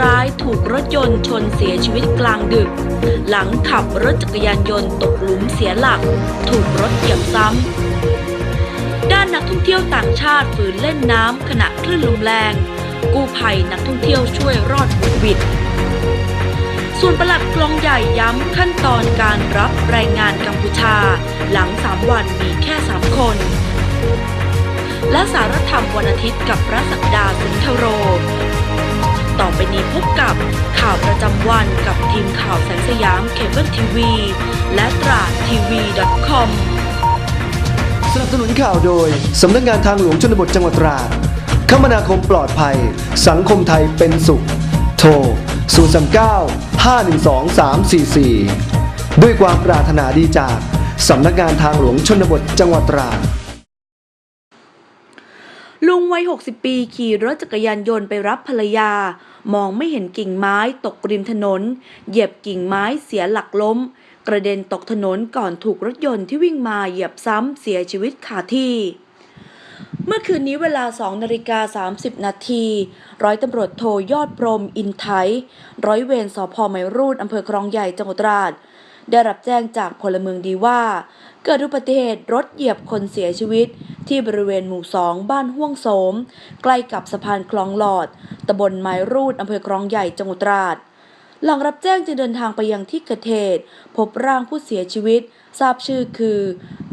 ร้ายถูกรถยนต์ชนเสียชีวิตกลางดึก หลังขับรถจักรยานยนต์ตกหลุมเสียหลัก ถูกรถเหยียบซ้ำ ด้านนักท่องเที่ยวต่างชาติฝืนเล่นน้ำขณะคลื่นลมแรง กู้ภัยนักท่องเที่ยวช่วยรอดบุดหวิดส่วนประหลัดกลองใหญ่ย้ำขั้นตอนการรับแรงงานกัมพูชา หลัง 3 วันมีแค่ 3 คน และสารธรรมวันอาทิตย์กับพระศักดาสิงห์ทโร นี้พบกับข่าวประจำวันกับทีมข่าวแสงสยามเคเบิลทีวี และตราดทีวี .com สนับสนุนข่าวโดย สำนักงานทางหลวงชนบทจังหวัดตราดคมนาคมปลอดภัย สังคมไทยเป็นสุข โทร 039 512 344 ด้วยความปรารถนาดีจาก สำนักงานทางหลวงชนบทจังหวัดตราด ลุงวัย 60 ปีขี่รถจักรยานยนต์ไปรับภรรยา มองไม่เห็นกิ่งไม้ตกริมถนน เหยียบกิ่งไม้เสียหลักล้ม กระเด็นตกถนนก่อนถูกรถยนต์ที่วิ่งมาเหยียบซ้ำเสียชีวิตคาที่ เมื่อคืนนี้เวลา2นาฬิกา30 นาที ร้อยตำรวจโทยอดพรมอินไทย ร้อยเวรสพไมรูดอำเภอคลองใหญ่จังหวัดตราด ได้รับแจ้งจากพลเมืองดีว่า เกิดอุบัติเหตุรถเหยียบคนเสียชีวิต ที่บริเวณหมู่สองบ้านห้วงโสม ใกล้กับสะพานคลองหลอดตำบลไมรูดอำเภอคลองใหญ่จังหวัดตราด หลังรับแจ้งจึงเดินทางไปยังที่เกิดเหตุพบร่างผู้เสียชีวิต ทราบชื่อคือ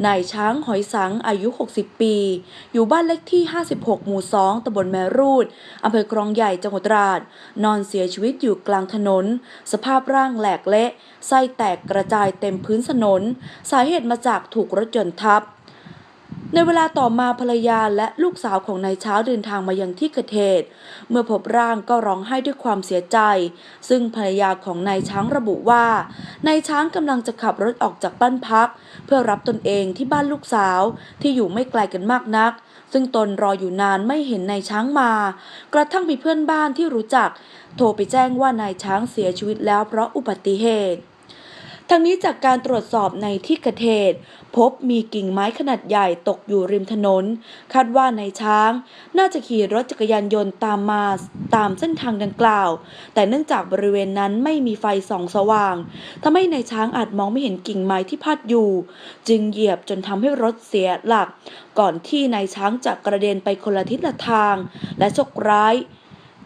นายช้างหอยสังอายุ 60 ปี อยู่บ้านเลขที่ 56 หมู่ 2ตำบลแมรูดอำเภอคลองใหญ่จังหวัดตราด นอนเสียชีวิตอยู่กลางถนน สภาพร่างแหลกเละ ไส้แตกกระจายเต็มพื้นถนน สาเหตุมาจากถูกรถยนต์ทับ ในเวลาต่อมาภรรยาและลูกสาวของนายเช้าเดินทางมายังที่เกิดเหตุ เมื่อพบร่างก็ร้องไห้ด้วยความเสียใจ ซึ่งภรรยาของนายช้างระบุว่านายช้างกำลังจะขับรถออกจากบ้านพัก เพื่อรับตนเองที่บ้านลูกสาวที่อยู่ไม่ไกลกันมากนัก ซึ่งตนรออยู่นานไม่เห็นนายช้างมา กระทั่งมีเพื่อนบ้านที่รู้จัก โทรไปแจ้งว่านายช้างเสียชีวิตแล้วเพราะอุบัติเหตุทั้งนี้จากการตรวจสอบในที่เกิดเหตุ พบมีกิ่งไม้ขนาดใหญ่ตกอยู่ริมถนน คาดว่านายช้าง น่าจะขี่รถจักรยานยนต์ตามมาตามเส้นทางดังกล่าว แต่เนื่องจากบริเวณนั้นไม่มีไฟส่องสว่างทำให้นายช้างอาจมองไม่เห็นกิ่งไม้ที่พาดอยู่ จึงเหยียบจนทำให้รถเสียหลัก ก่อนที่นายช้างจะกระเด็นไปคนละทิศละทาง และโชคร้าย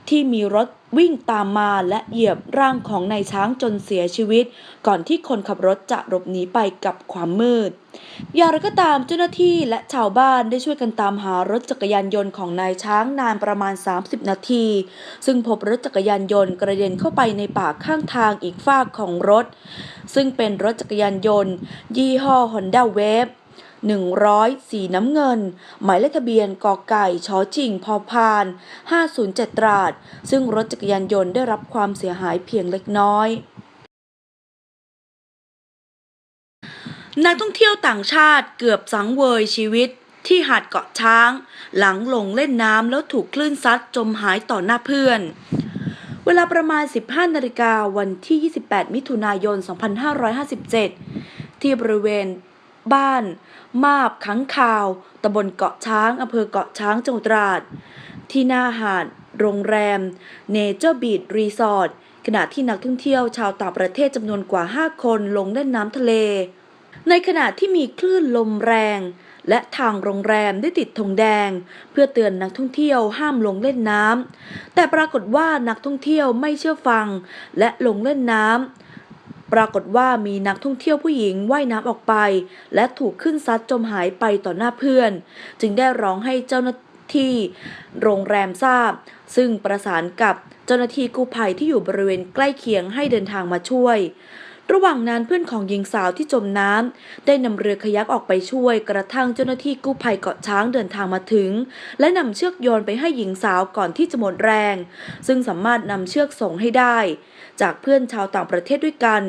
ที่มีรถวิ่งตามมาและเหยียบร่างของนายช้างจนเสียชีวิต ก่อนที่คนขับรถจะหลบหนีไปกับความมืด อย่างไรก็ตามเจ้าหน้าที่และชาวบ้านได้ช่วยกันตามหารถจักรยานยนต์ของนายช้างนานประมาณ 30 นาที ซึ่งพบรถจักรยานยนต์กระเด็นเข้าไปในป่าข้างทางอีกฝากของรถ ซึ่งเป็นรถจักรยานยนต์ ยี่ห้อ Honda Wave 100 สีน้ำเงิน หมายเลขทะเบียนกอไก่ชอชิงพอพาน 507 ตราด ซึ่งรถจักรยานยนต์ได้รับความเสียหายเพียงเล็กน้อยนักท่องเที่ยวต่างชาติเกือบสังเวยชีวิตที่หาดเกาะช้าง หลังลงเล่นน้ำแล้วถูกคลื่นซัดจมหายต่อหน้าเพื่อน เวลาประมาณ 15 นาฬิกาวันที่ 28 มิถุนายน 2557 ที่บริเวณ บ้าน มาบขังคาวตำบลเกาะช้างอำเภอเกาะช้างจังหวัดตราด ที่หน้าหาด โรงแรม เนเจอร์บีดรีสอร์ทขณะที่นักท่องเที่ยวชาวต่างประเทศจำนวนกว่า 5 คนลงเล่นน้ำทะเล ในขณะที่มีคลื่นลมแรง และทางโรงแรมได้ติดธงแดง เพื่อเตือนนักท่องเที่ยวห้ามลงเล่นน้ำแต่ปรากฏว่านักท่องเที่ยวไม่เชื่อฟัง และลงเล่นน้ำ ปรากฏว่ามีนักท่องเที่ยวผู้หญิงว่ายน้ำออกไป และถูกขึ้นซัดจมหายไปต่อหน้าเพื่อน จึงได้ร้องให้เจ้าหน้าที่โรงแรมทราบ ซึ่งประสานกับเจ้าหน้าที่กู้ภัยที่อยู่บริเวณใกล้เคียงให้เดินทางมาช่วย ระหว่างนั้นเพื่อนของหญิงสาวที่จมน้ำได้นำเรือคายักออกไปช่วย กระทั่งเจ้าหน้าที่กู้ภัยเกาะช้างเดินทางมาถึง และนำเชือกโยนไปให้หญิงสาวก่อนที่จะหมดแรง ซึ่งสามารถนำเชือกส่งให้ได้ จากเพื่อนชาวต่างประเทศด้วยกัน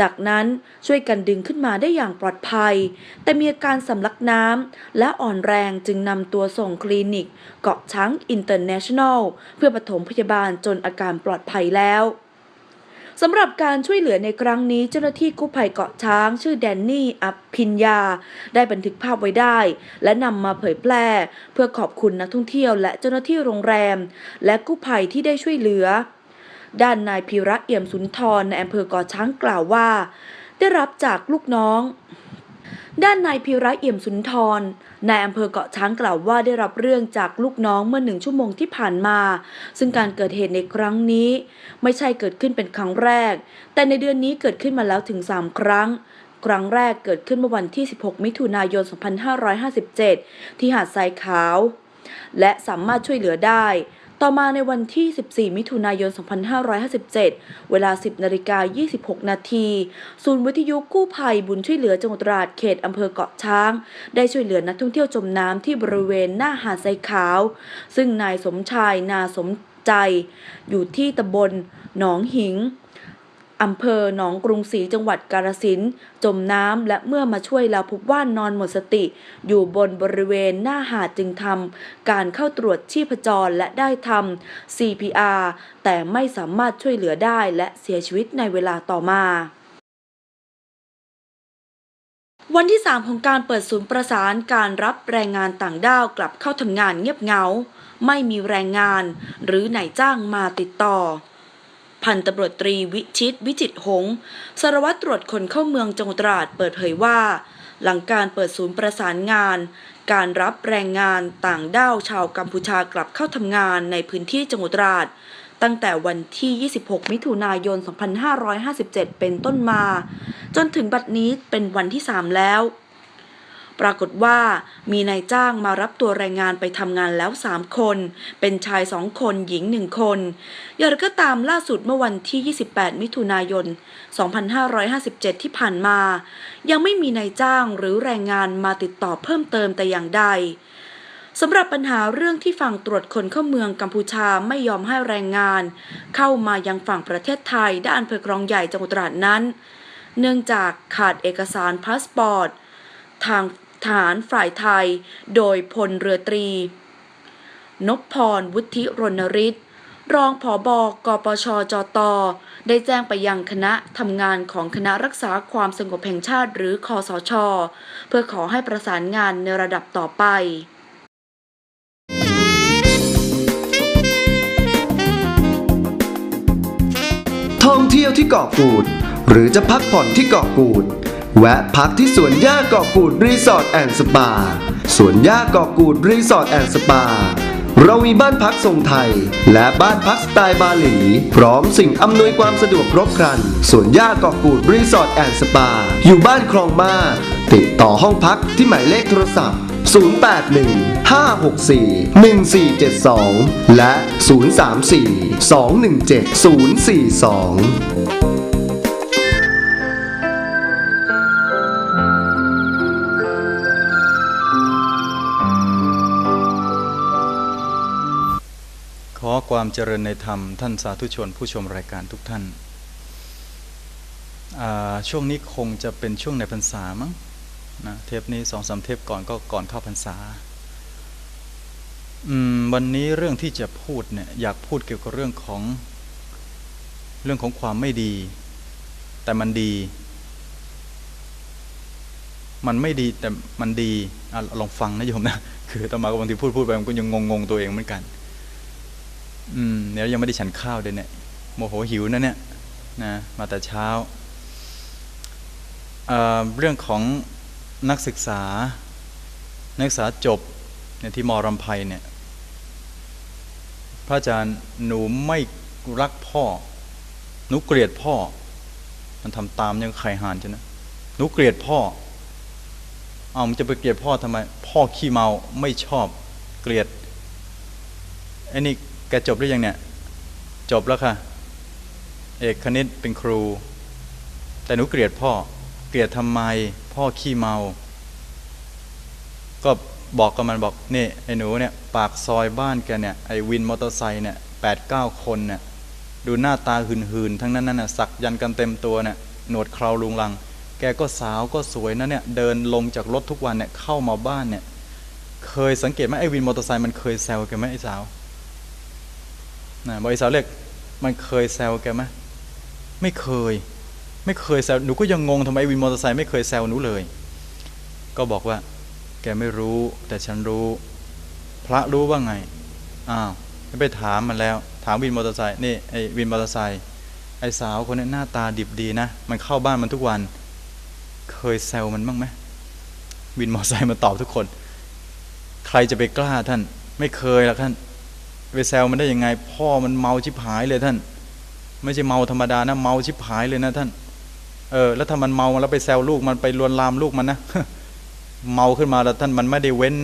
จากนั้นช่วยกันดึงขึ้นมาได้อย่างปลอดภัย แต่มีอาการสำลักน้ำและอ่อนแรงจึงนำตัวส่งคลินิก เกาะช้างอินเตอร์เนชั่นแนลเพื่อปฐมพยาบาลจนอาการปลอดภัยแล้วสำหรับการช่วยเหลือในครั้งนี้เจ้าหน้าที่กู้ภัยเกาะช้าง ชื่อแดนนี่อภิญญาได้บันทึกภาพไว้ได้ และนำมาเผยแพร่ เพื่อขอบคุณนักท่องเที่ยวและเจ้าหน้าที่โรงแรม และกู้ภัยที่ได้ช่วยเหลือ ด้านนายพีระเอี่ยมสุนทรในอำเภอเกาะช้างกล่าวว่า ได้รับจากลูกน้อง ด้านนายพีระเอี่ยมสุนทรนายอำเภอเกาะช้างกล่าวว่าได้รับเรื่องจากลูกน้องเมื่อหนึ่งชั่วโมงที่ผ่านมา ซึ่งการเกิดเหตุในครั้งนี้ ไม่ใช่เกิดขึ้นเป็นครั้งแรก แต่ในเดือนนี้เกิดขึ้นมาแล้วถึง 3 ครั้งครั้งแรกเกิดขึ้นเมื่อวันที่ 16 มิถุนายน 2557 ที่หาดทรายขาว และสามารถช่วยเหลือได้ ต่อมาในวันที่ 14 มิถุนายน 2557 เวลา 10นาฬิกา26 นาที ศูนย์วิทยุกู้ภัยบุญช่วยเหลือจังหวัดตราดเขตอำเภอเกาะช้าง ได้ช่วยเหลือนักท่องเที่ยวจมน้ำที่บริเวณหน้าหาดไซขาว ซึ่งนายสมชายนาสมใจ อยู่ที่ตำบลหนองหิง อำเภอหนองกรุงศรีจังหวัดกาฬสินธุ์จมน้ำและเมื่อมาช่วยแล้วพบว่านอนหมดสติ อยู่บนบริเวณหน้าหาดจึงทำการเข้าตรวจชีพจรและได้ทำ CPR แต่ไม่สามารถช่วยเหลือได้และเสียชีวิตในเวลาต่อมาวันที่ 3 ของการเปิดศูนย์ประสานการรับแรงงานต่างด้าวกลับเข้าทำงานเงียบเงา ไม่มีแรงงาน หรือไหนจ้างมาติดต่อ พันตำรวจตรีวิชิตวิจิตหงษ์สารวัตรตรวจคนเข้าเมืองจังหวัดตราดเปิดเผยว่า หลังการเปิดศูนย์ประสานงาน การรับแรงงานต่างด้าวชาวกัมพูชากลับเข้าทำงานในพื้นที่จังหวัดตราดตั้งแต่วันที่ 26 มิถุนายน 2557 เป็นต้นมา จนถึงบัดนี้เป็นวันที่ 3 แล้ว ปรากฏว่ามีนายจ้างมารับตัวแรงงานไปทำงานแล้ว 3 คน เป็นชาย 2 คนหญิง 1 คนอย่างไรก็ตามล่าสุดเมื่อวันที่ 28 มิถุนายน 2557 ที่ผ่านมา ยังไม่มีนายจ้างหรือแรงงานมาติดต่อเพิ่มเติมแต่อย่างใดสำหรับปัญหาเรื่องที่ฝั่งตรวจคนเข้าเมืองกัมพูชาไม่ยอมให้แรงงาน เข้ามายังฝั่งประเทศไทยด้านอำเภอคลองใหญ่จังหวัดตราดนั้น เนื่องจากขาดเอกสารพาสปอร์ต ทาง ฐานฝ่ายไทย โดยพลเรือตรี นพพรวุฒิรณฤทธิ์รองผอบอกปชจต ได้แจ้งไปยังคณะทำงานของคณะรักษาความสงบแห่งชาติหรือคอสช เพื่อขอให้ประสานงานในระดับต่อไปท่องเที่ยวที่เกาะกูด หรือจะพักผ่อนที่เกาะกูด แวะพักที่สวนหญ้าเกาะกูดรีสอร์ทแอนด์สปา สวนหญ้าเกาะกูดรีสอร์ทแอนด์สปา เรามีบ้านพักทรงไทย และบ้านพักสไตล์บาหลี พร้อมสิ่งอำนวยความสะดวกครบครัน สวนหญ้าเกาะกูดรีสอร์ทแอนด์สปา อยู่บ้านคลองมาติดต่อห้องพักที่หมายเลขโทรศัพท์ 081 564 1472 และ 034 217 042 ความเจริญในธรรมท่านสาธุชนผู้ชมรายการทุกท่านาช่วงนี้คงจะเป็นช่วงในพรรษามั้งนะเทปนี้สองสามเทปก่อนก็ก่อนเข้าพรรษา วันนี้เรื่องที่จะพูดเนี่ยอยากพูดเกี่ยวกับเรื่องของเรื่องของความไม่ดี แต่มันดี มันไม่ดีแต่มันดีอลองฟังนะโยมนะ คือตมาก็บางทีพูดพูดไปมันก็ยังงงๆตัวเองเหมือนกัน อืมเดี๋ยวยังไม่ได้ฉันข้าวเลยเนี่ย โมโหหิวนะเนี่ยนะมาแต่เช้าเเรื่องของนักศึกษา นักศึกษาจบเนี่ยที่มอรำไพเนี่ย พระอาจารย์หนูไม่รักพ่อ หนูเกลียดพ่อ มันทำตามยังไข่หานใช่นะหนูเกลียดพ่อ เอามันจะไปเกลียดพ่อทำไม พ่อขี้เมาไม่ชอบเกลียดไอ้นี่ แกจบหรือยังเนี่ย จบแล้วค่ะ เอกคณิตเป็นครู แต่หนูเกลียดพ่อ เกลียดทำไม พ่อขี้เมา ก็บอกกับมันบอกนี่ไอ้หนูเนี่ยปากซอยบ้านแกเนี่ยไอ้วินมอเตอร์ไซค์เนี่ยแปดเก้าคนเนี่ยดูหน้าตาหืนๆ ทั้งนั้นน่ะสักยันกันเต็มตัวเนี่ยหนวดเคราลุงลัง แกก็สาวก็สวยนะเนี่ยเดินลงจากรถทุกวันเนี่ยเข้ามาบ้านเนี่ยเคยสังเกตไหมไอ้วินมอเตอร์ไซค์มันเคยแซวแกไหมไอ้สาว นะบริสาวเล็กมันเคยแซวแกไหมไม่เคย ไม่เคยแซวหนูก็ยังงงทำไมวินมอเตอร์ไซค์ไม่เคยแซวหนูเลย ก็บอกว่า แกไม่รู้ แต่ฉันรู้ พระรู้ว่าไงอ้าวไปถามมันแล้ว ถามวินมอเตอร์ไซค์นี่ไอ้วินมอเตอร์ไซค์ไอ้สาวคนนี้หน้าตาดิบดีนะมันเข้าบ้านมันทุกวัน เคยแซวมันบ้างไหมวินมอเตอร์ไซค์มาตอบทุกคน ใครจะไปกล้าท่าน ไม่เคยหรอกท่าน ไปแซวมันได้ยังไง พ่อมันเมาชิบหายเลยท่าน ไม่ใช่เมาธรรมดานะเมาชิบหายเลยนะท่าน เออ แล้วถ้ามันเมาแล้วไปแซวลูกมันไปลวนลามลูกมันนะเมาขึ้นมาแล้วท่านมันไม่ได้เว้น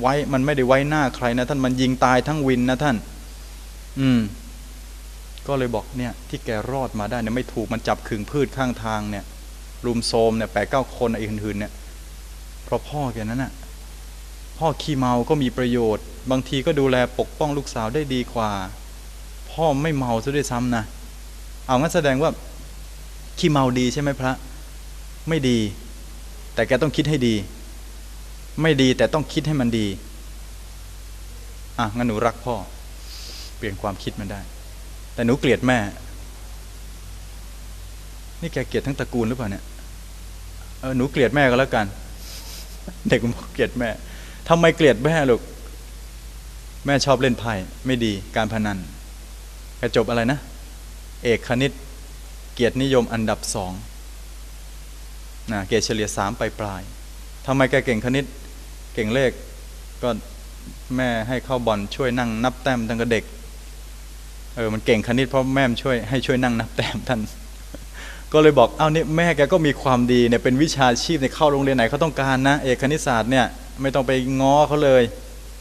ไว้ มันไม่ได้ไว้หน้าใครนะ ท่านมันยิงตายทั้งวินนะท่าน อืม ก็เลยบอกเนี่ย ที่แกรอดมาได้เนี่ยไม่ถูกมันจับขึงพืชข้างทางเนี่ยรุมโทมเนี่ยแปดเก้าคนไอ้หืนๆเนี่ยเพราะพ่อแกนั้นน่ะ พ่อขี้เมาก็มีประโยชน์ บางทีก็ดูแลปกป้องลูกสาวได้ดีกว่า พ่อไม่เมาซะด้วยซ้ำนะ เอางั้นแสดงว่าขี้เมาดีใช่ไหมพระ ไม่ดี แต่แกต้องคิดให้ดี ไม่ดีแต่ต้องคิดให้มันดี อะงั้นหนูรักพ่อ เปลี่ยนความคิดมันได้ แต่หนูเกลียดแม่ นี่แกเกลียดทั้งตระกูลหรือเปล่าเนี่ยเออหนูเกลียดแม่ก็แล้วกัน เด็กมันบอกเกลียดแม่ทำไมเกลียดแม่ลูก แม่ชอบเล่นไพ่ไม่ดีการพนันแกจบอะไรนะ เอกคณิต เกียรตินิยมอันดับสองนะเกรดเฉลี่ยสามไปปลายทำไมแกเก่งคณิต เก่งเลขก็แม่ให้เข้าบอลช่วยนั่งนับแต้มตั้งแต่เด็กเออมันเก่งคณิตเพราะแม่ช่วยให้ช่วยนั่งนับแต้มท่าน ก็เลยบอกเอ้านี่แม่แกก็มีความดีเนี่ยเป็นวิชาชีพในเข้าโรงเรียนไหนเขาต้องการนะ เอกคณิตศาสตร์เนี่ยไม่ต้องไปง้อเขาเลย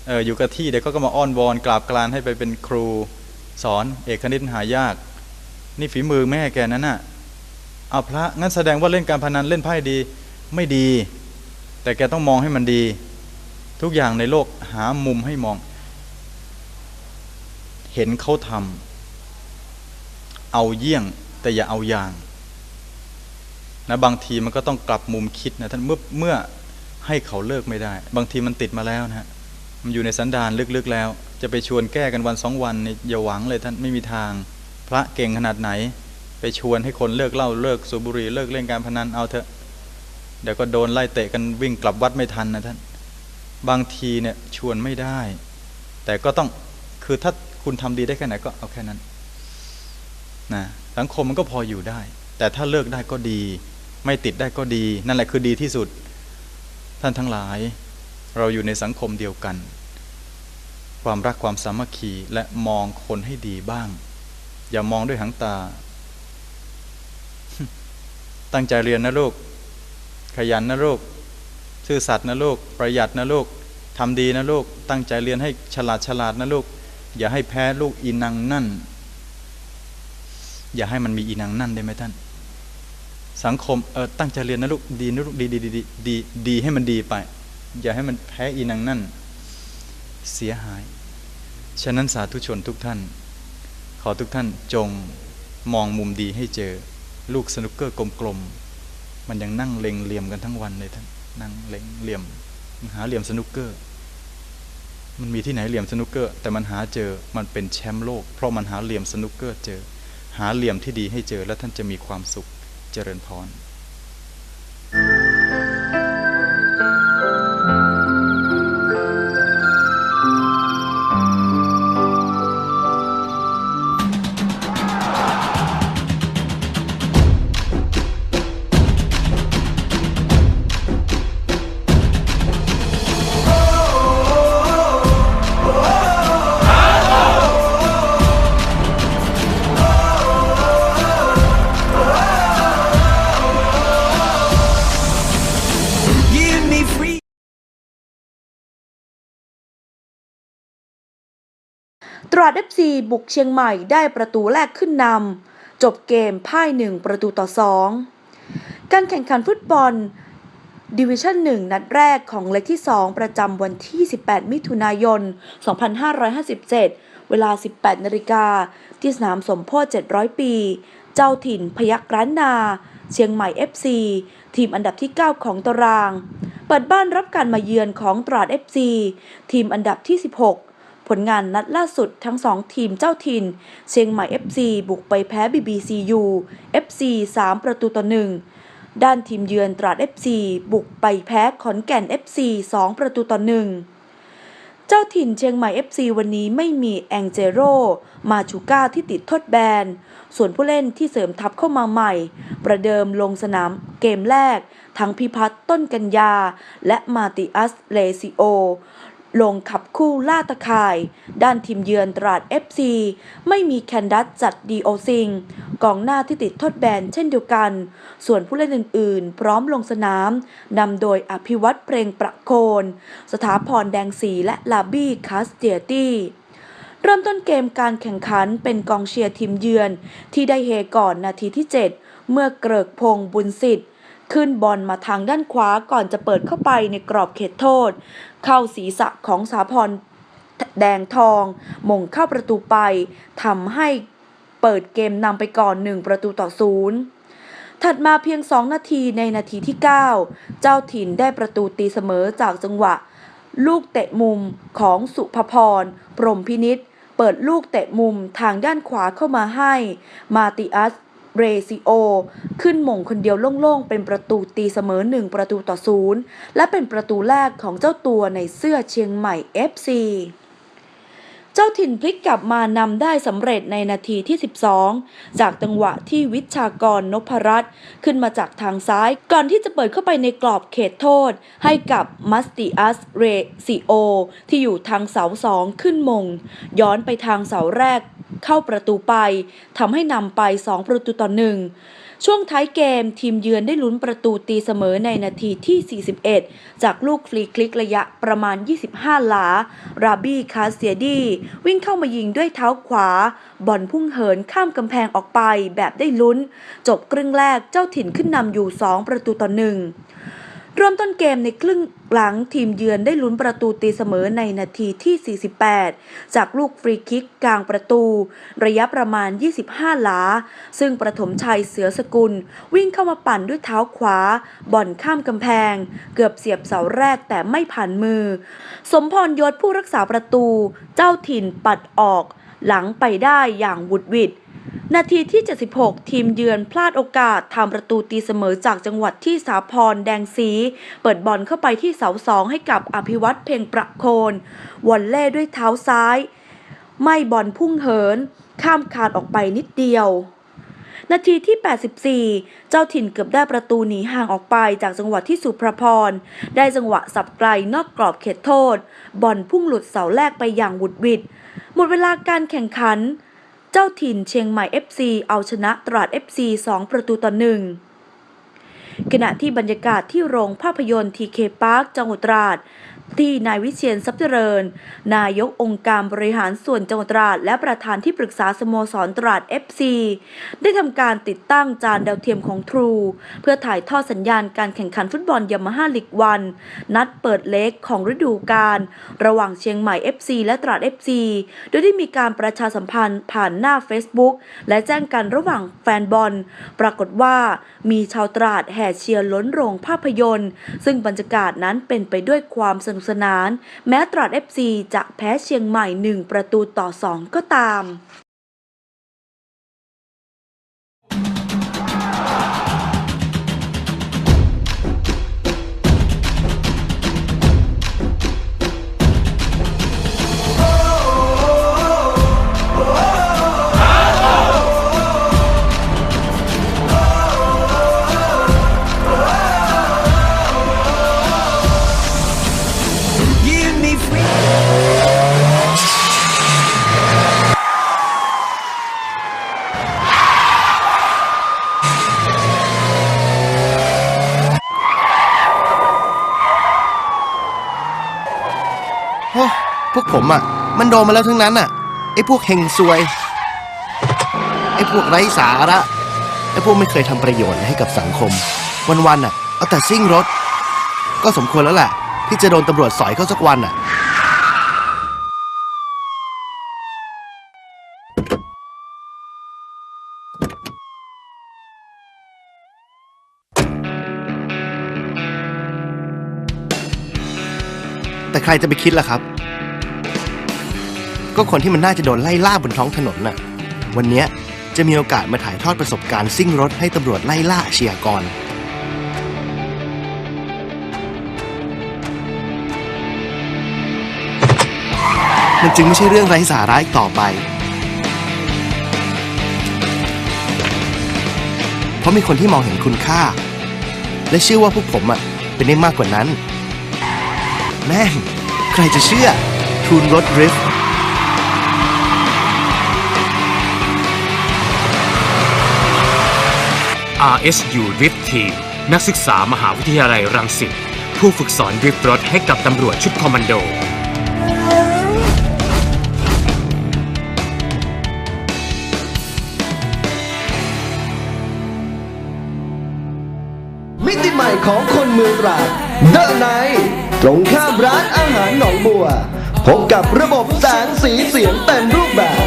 อออยู่กับที่เดี๋ยวก็มาอ้อนวอนกราบกรานให้ไปเป็นครูสอนเอกคณิตหายาก นี่ฝีมือแม่แกนั้นน่ะเอาพระงั้นแสดงว่าเล่นการพนันเล่นไพ่ดีไม่ดี แต่แกต้องมองให้มันดี ทุกอย่างในโลกหามุมให้มอง เห็นเขาทำเอาเยี่ยงแต่อย่าเอาอย่างนะบางทีมันก็ต้องกลับมุมคิดนะท่านเมื่อเมื่อให้เขาเลิกไม่ได้ บางทีมันติดมาแล้วนะฮะ มันอยู่ในสันดานลึกๆแล้ว จะไปชวนแก้กันวันสองวันนี่อย่าหวังเลยท่านไม่มีทาง พระเก่งขนาดไหน ไปชวนให้คนเลิกเล้าเลิกสูบบุหรี่เลิกเล่นการพนันเอาเถอะเดี๋ยวก็โดนไล่เตะกันวิ่งกลับวัดไม่ทันนะท่าน บางทีเนี่ยชวนไม่ได้ แต่ก็ต้องคือถ้าคุณทำดีได้แค่ไหนก็เอาแค่นั้นนะสังคมมันก็พออยู่ได้ แต่ถ้าเลิกได้ก็ดี ไม่ติดได้ก็ดี นั่นแหละคือดีที่สุด ท่านทั้งหลาย เราอยู่ในสังคมเดียวกัน ความรักความสามัคคีและมองคนให้ดีบ้าง อย่ามองด้วยหางตา ตั้งใจเรียนนะลูก ขยันนะลูก ซื่อสัตย์นะลูก ประหยัดนะลูกทำดีนะลูก ตั้งใจเรียนให้ฉลาดฉลาดนะลูก อย่าให้แพ้ลูกอีนังนั่น อย่าให้มันมีอีนังนั่นได้ไหมท่าน สังคมเออตั้งใจเรียนนะลูก ดีนะลูก ดีดีดีดีดีให้มันดีไป อย่าให้มันแพ้อีนังนั่น เสียหาย ฉะนั้นสาธุชนทุกท่าน ขอทุกท่านจงมองมุมดีให้เจอ ลูกสนุกเกอร์กลมๆ มันยังนั่งเล็งเหลี่ยมกันทั้งวันเลยท่าน นั่งเล็งเหลี่ยม หาเหลี่ยมสนุกเกอร์ มันมีที่ไหนเหลี่ยมสนุกเกอร์ แต่มันหาเจอ มันเป็นแชมป์โลก เพราะมันหาเหลี่ยมสนุกเกอร์เจอ หาเหลี่ยมที่ดีให้เจอ แล้วท่านจะมีความสุข เจริญพร ราดเอฟซีบุกเชียงใหม่ได้ประตูแรกขึ้นนำจบเกมพ่ายหนึ่งประตูต่อสองการแข่งขันฟุตบอลดิวิชั่น 1 นัดแรกของเล็กที่ 2 ประจำวันที่ 18 มิถุนายน 2557 เวลา 18 นาฬิกา ที่สนามสมโพธิ700 ปี เจ้าถิ่นพยักร้านนา เชียงใหม่ FC ทีมอันดับที่ 9 ของตาราง เปิดบ้านรับการมาเยือนของตราด FC ทีมอันดับที่ 16 ผลงานนัดล่าสุดทั้งสองทีมเจ้าถิ่น เชียงใหม่ FC บุกไปแพ้ BBCU FC 3 ประตูต่อหนึ่งด้านทีมเยือนตราด FC บุกไปแพ้ขอนแก่น FC 2 ประตูต่อหนึ่งเจ้าถิ่นเชียงใหม่ FC วันนี้ไม่มีแองเจโร มาชูก้าที่ติดโทษแบน ส่วนผู้เล่นที่เสริมทัพเข้ามาใหม่ ประเดิมลงสนามเกมแรก ทั้งพิพัฒน์ต้นกัญญา และมาติอัสเลซิโอ ลงขับคู่ล่าตะข่าย ด้านทีมเยือนตราด FC ไม่มีแคนดัสจัดดีโอซิงกองหน้าที่ติดโทษแบนเช่นเดียวกัน ส่วนผู้เล่นอื่นๆ พร้อมลงสนามนำโดยอภิวัตรเพลงประโคน สถาพรแดงสีและลาบี้คาสเตียตี้เริ่มต้นเกมการแข่งขันเป็นกองเชียร์ทีมเยือน ที่ได้เฮก่อนนาทีที่ 7 เมื่อเกริกพงบุญสิทธิ์ ขึ้นบอลมาทางด้านขวาก่อนจะเปิดเข้าไปในกรอบเขตโทษ เข้าศีรษะของสาพรแดงทองม่งเข้าประตูไปทำให้เปิดเกมนำไปก่อน 1 ประตูต่อศูนย์ถัดมาเพียง 2 นาทีในนาทีที่ 9 เจ้าถิ่นได้ประตูตีเสมอจากจังหวะ ลูกเตะมุมของสุภพร พรหมพินิษเปิดลูกเตะมุมทางด้านขวาเข้ามาให้ มาติอัส เรซิโอ ขึ้นมงคนเดียวโล่งๆ เป็นประตูตีเสมอ 1 ประตูต่อศูนย์และเป็นประตูแรกของเจ้าตัวในเสื้อเชียงใหม่ FC เจ้าถิ่นพลิกกลับมานำได้สำเร็จในนาทีที่ 12 จากจังหวะที่วิชากรนพรัตน์ขึ้นมาจากทางซ้าย ก่อนที่จะเปิดเข้าไปในกรอบเขตโทษ ให้กับมัสติอัสเรซิโอ ที่อยู่ทางเสาสองขึ้นมง ย้อนไปทางเสาแรก เข้าประตูไปทำให้นำไป 2 ประตูต่อหนึ่งช่วงท้ายเกมทีมเยือนได้ลุ้นประตูตีเสมอในนาทีที่ 41 จากลูกฟรีคลิกระยะประมาณ 25 หลา ราบี้คาเซียดี วิ่งเข้ามายิงด้วยเท้าขวา บอลพุ่งเหินข้ามกำแพงออกไปแบบได้ลุ้น จบครึ่งแรกเจ้าถิ่นขึ้นนำอยู่ 2 ประตูต่อหนึ่ง เริ่มต้นเกมในครึ่งหลังทีมเยือนได้ลุ้นประตูตีเสมอในนาทีที่ 48 จากลูกฟรีคิกกลางประตู ระยะประมาณ 25 หลา ซึ่งประถมชัยเสือสกุล วิ่งเข้ามาปั่นด้วยเท้าขวาบอลข้ามกำแพง เกือบเสียบเสาแรกแต่ไม่ผ่านมือ สมพรยศผู้รักษาประตู เจ้าถิ่นปัดออก หลังไปได้อย่างวุดวิด นาทีที่ 76 ทีมเยือนพลาดโอกาสทำประตูตีเสมอจากจังหวัดที่สาพรแดงสี เปิดบอลเข้าไปที่เสาสองให้กับอภิวัตเพ่งประโคนวอลเล่ด้วยเท้าซ้าย ไม่บอลพุ่งเหิน ข้ามคานออกไปนิดเดียว นาทีที่ 84 เจ้าถิ่นเกือบได้ประตูหนีห่างออกไปจากจังหวะที่สุภพร ได้จังหวะสับไกลนอกกรอบเขตโทษ บอลพุ่งหลุดเสาแรกไปอย่างหวุดหวิด หมดเวลาการแข่งขัน เจ้าถิ่นเชียงใหม่ FC เอาชนะตราด FC 2 ประตูต่อหนึ่งขณะที่บรรยากาศที่โรงภาพยนตร์ทีเคพาร์คจังหวัดตราด ที่นายวิเชียนทรัพย์เจริญ นายกองค์การบริหารส่วนจังหวัดตราด และประธานที่ปรึกษาสโมสรตราด FC ได้ทำการติดตั้งจานดาวเทียมของทรู เพื่อถ่ายทอดสัญญาณการแข่งขันฟุตบอลยามาฮ่าลีกวัน นัดเปิดเล็กของฤดูกาลระหว่างเชียงใหม่ FC และตราด FC โดยได้มีการประชาสัมพันธ์ผ่านหน้า Facebook และแจ้งกันระหว่างแฟนบอล ปรากฏว่ามีชาวตราดแห่เชียร์ล้นโรงภาพยนตร์ ซึ่งบรรยากาศนั้นเป็นไปด้วยความสนุกสนาน แม้ตราด FC จะแพ้เชียงใหม่ 1 ประตูต่อ 2 ก็ตาม กผมอะ มันโดนมาแล้วทั้งนั้นอะ ไอ้พวกเฮงซวย ไอ้พวกไร้สาระ ไอ้พวกไม่เคยทำประโยชน์ให้กับสังคม วันๆอะ เอาแต่ซิ่งรถ ก็สมควรแล้วแหละที่จะโดนตำรวจสอยเข้าสักวันอะแต่ใครจะไปคิดล่ะครับ ก็คนที่มันน่าจะโดนไล่ล่าบนท้องถนนน่ะ วันนี้จะมีโอกาสมาถ่ายทอดประสบการณ์ซิ่งรถให้ตำรวจไล่ล่าอาชญากร มันจึงไม่ใช่เรื่องไร้สาระอีกต่อไป เพราะมีคนที่มองเห็นคุณค่า และเชื่อว่าพวกผมอะเป็นได้มากกว่านั้น แม่ง ใครจะเชื่อทูนรถดริฟต์ RSU Drift Team นักศึกษามหาวิทยาลัยรังสิตผู้ฝึกสอนดริฟต์รถให้กับตำรวจชุดคอมมานโด มิติใหม่ของคนเมืองตราดเดอะไนตรงข้ามร้านอาหารหนองบัว พบกับระบบแสงสีเสียงเต็มรูปแบบ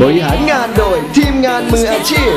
บริหารงานโดยทีมงานมืออาชีพ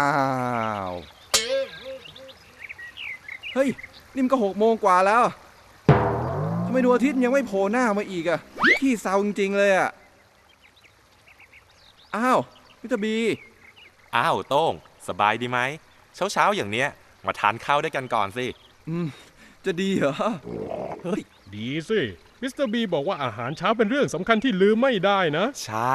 อ๊ะอ้าว เฮ้ย นี่มันก็หกโมงกว่าแล้วทำไมดวงอาทิตย์ยังไม่โผล่หน้ามาอีกอะขี้เศร้าจริงๆเลยอะอ้าวมิสเตอร์บี อ้าวโต้ง สบายดีไหม เช้าเช้าๆอย่างเนี้ย มาทานข้าวด้วยกันก่อนสิ อืม จะดีเหรอ เฮ้ย ดีสิ มิสเตอร์บีบอกว่าอาหารเช้าเป็นเรื่องสำคัญที่ลืมไม่ได้นะ ใช่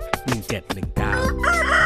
Captain Gatling down.